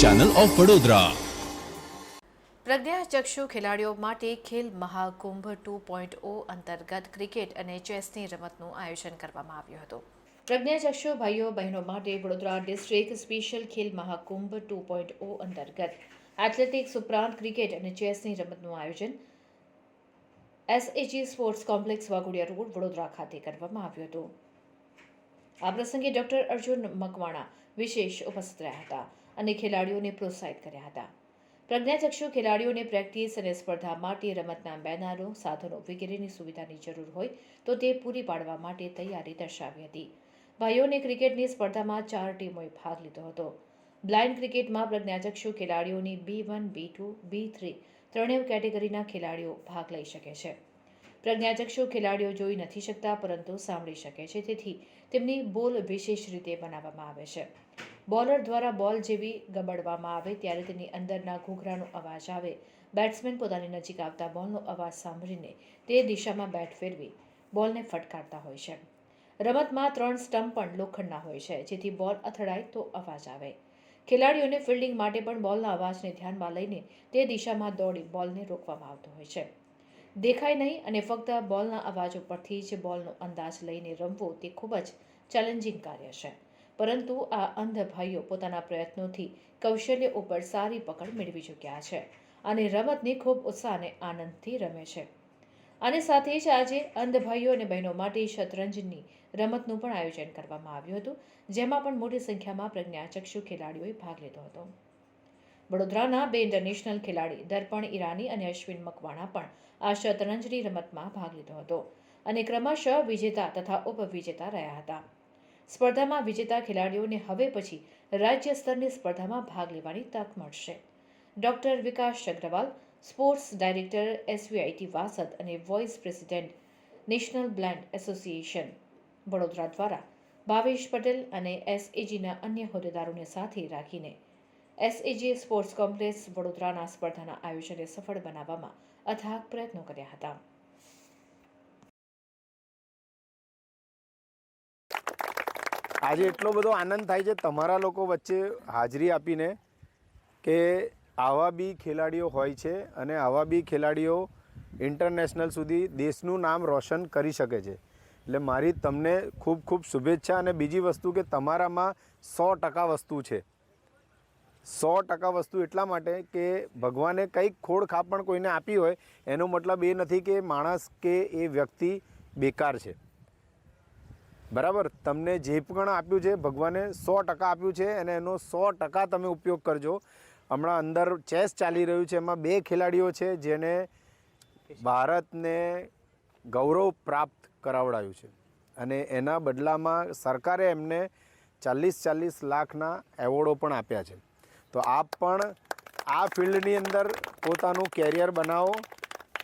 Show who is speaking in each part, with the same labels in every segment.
Speaker 1: Channel of Vadodara
Speaker 2: પ્રજ્ઞાચક્ષુ ખેલાડીઓ માટે ખેલ મહાકુંભ ટુ પોઈન્ટ ઓ અંતર્ગત ક્રિકેટ અને ચેસની રમતનું આયોજન કરવામાં આવ્યું હતું. પ્રજ્ઞાચક્ષુ ભાઈઓ બહેનો માટે Vadodara district special Khel Mahakumbh two point ઓ અંતર્ગત એથ્લેટિક્સ ઉપરાંત ક્રિકેટ અને ચેસની રમતનું આયોજન SAG sports complex Waghodia road Vadodara ખાતે કરવામાં આવ્યું હતું. આ પ્રસંગે ડોક્ટર અર્જુન મકવાણા વિશેષ ઉપસ્થિત રહ્યા હતા અને ખેલાડીઓને પ્રોત્સાહિત કર્યા હતા. પ્રજ્ઞાચક્ષુ ખેલાડીઓને પ્રેક્ટિસ અને સ્પર્ધા માટે રમતના બેનરો સાધનો વગેરેની સુવિધાની જરૂર હોય તો તે પૂરી પાડવા માટે તૈયારી દર્શાવી હતી. ભાઈઓને ક્રિકેટની સ્પર્ધામાં ચાર ટીમોએ ભાગ લીધો હતો. બ્લાઇન્ડ ક્રિકેટમાં પ્રજ્ઞાચક્ષુ ખેલાડીઓની B one, B two, B three ત્રણેય કેટેગરીના ખેલાડીઓ ભાગ લઈ શકે છે. પ્રજ્ઞાચક્ષુ ખેલાડીઓ જોઈ નથી શકતા, પરંતુ સાંભળી શકે છે. તેથી તેમની બોલ વિશેષ રીતે બનાવવામાં આવે છે. બોલર દ્વારા બોલ જેવી ગબડવામાં આવે ત્યારે તેની અંદરના ઘૂઘરાનો અવાજ આવે. બેટ્સમેન પોતાની નજીક આવતા બોલનો અવાજ સાંભળીને તે દિશામાં બેટ ફેરવી બોલને ફટકારતા હોય છે. રમતમાં ત્રણ સ્ટમ્પ પણ લોખંડના હોય છે, જેથી બોલ અથડાય તો અવાજ આવે. ખેલાડીઓને ફિલ્ડિંગ માટે પણ બોલના અવાજને ધ્યાનમાં લઈને તે દિશામાં દોડી બોલને રોકવામાં આવતો હોય છે. દેખાય નહીં અને ફક્ત બોલના અવાજ ઉપરથી જ બોલનો અંદાજ લઈને રમવો તે ખૂબ જ ચેલેન્જિંગ કાર્ય છે. પરંતુ આ અંધ ભાઈઓ પોતાના પ્રયત્નોથી કૌશલ્ય ઉપર સારી પકડ મેળવી ચૂક્યા છે અને રમતને ખૂબ ઉત્સાહ અને આનંદથી રમે છે. અને સાથે જ આજે અંધ ભાઈઓ અને બહેનો માટે શતરંજની રમતનું પણ આયોજન કરવામાં આવ્યું હતું, જેમાં પણ મોટી સંખ્યામાં પ્રજ્ઞાચક્ષુ ખેલાડીઓએ ભાગ લીધો હતો. વડોદરાના બે ઇન્ટરનેશનલ ખેલાડી દર્પણ ઈરાની અને અશ્વિન મકવાણા પણ આ શતરંજની રમતમાં ભાગ લીધો હતો અને ક્રમશઃ વિજેતા તથા ઉપવિજેતા રહ્યા હતા. સ્પર્ધામાં વિજેતા ખેલાડીઓને હવે પછી રાજ્ય સ્તરની સ્પર્ધામાં ભાગ લેવાની તક મળશે. Doctor Vikas Agarwal, sports director SVIT Vasad અને vice president national blind association Vadodara દ્વારા ભાવેશ પટેલ અને એસએજીના અન્ય હોદ્દેદારોને સાથે રાખીને એસએજી સ્પોર્ટ્સ કોમ્પ્લેક્સ વડોદરાના સ્પર્ધાના આયોજનને સફળ બનાવવામાં અથાગ પ્રયત્નો કર્યા હતા.
Speaker 3: આજે એટલો બધો આનંદ થાય છે, તમારા લોકો વચ્ચે હાજરી આપીને કે આવા બી ખેલાડીઓ હોય છે અને આવા બી ખેલાડીઓ ઇન્ટરનેશનલ સુધી દેશનું નામ રોશન કરી શકે છે. એટલે મારી તમને ખૂબ ખૂબ શુભેચ્છા અને બીજી વસ્તુ કે તમારામાં સો ટકા વસ્તુ છે. સો ટકા વસ્તુ એટલા માટે કે ભગવાને કંઈક ખોડ ખાપણ કોઈને આપી હોય, એનો મતલબ એ નથી કે માણસ કે એ વ્યક્તિ બેકાર છે. બરાબર? તમને જે પણ આપ્યું છે, ભગવાને સો ટકા આપ્યું છે, અને એનો સો ટકા તમે ઉપયોગ કરજો. હમણાં અંદર ચેસ ચાલી રહ્યું છે, એમાં બે ખેલાડીઓ છે, જેને ભારતને ગૌરવ પ્રાપ્ત કરાવડાયું છે. અને એના બદલામાં સરકારે એમને ચાલીસ ચાલીસ લાખના એવોર્ડો પણ આપ્યા છે. તો આપ પણ આ ફિલ્ડની અંદર પોતાનું કેરિયર બનાવો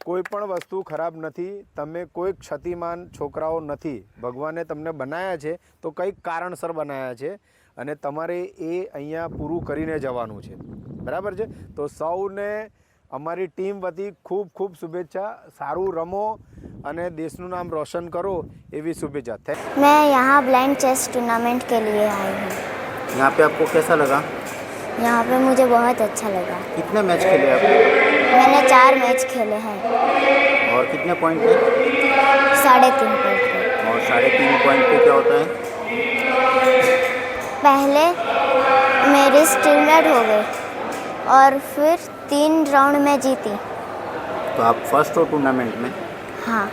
Speaker 3: કોઈ પણ વસ્તુ ખરાબ નથી તમે કોઈ ક્ષતિમાન છોકરાઓ નથી ભગવાને તમને બનાવ્યા છે તો કંઈક કારણસર બનાવ્યા છે અને તમારે એ અહીંયા પૂરું કરીને જવાનું છે બરાબર છે તો સૌને અમારી ટીમ વતી ખૂબ ખૂબ શુભેચ્છા સારું રમો અને દેશનું નામ રોશન કરો એવી શુભેચ્છા થેન્ક
Speaker 4: मैं यहाँ ब्लाइंड चेस टूर्नामेंट के लिए आई हूँ
Speaker 5: यहाँ पे आपको कैसा लगा
Speaker 4: यहाँ पे मुझे बहुत अच्छा लगा।
Speaker 5: कितने मैच खेले आप?
Speaker 4: मैंने चार मैच खेले हैं।
Speaker 5: और कितने पॉइंट पे?
Speaker 4: साढ़े तीन पॉइंट पे।
Speaker 5: और साढ़े तीन पॉइंट पे क्या होता है?
Speaker 4: पहले मेरी स्टीमलेट हो गई और फिर तीन राउंड में जीती।
Speaker 5: तो आप फ़र्स्ट हो टूर्नामेंट में?
Speaker 4: हाँ।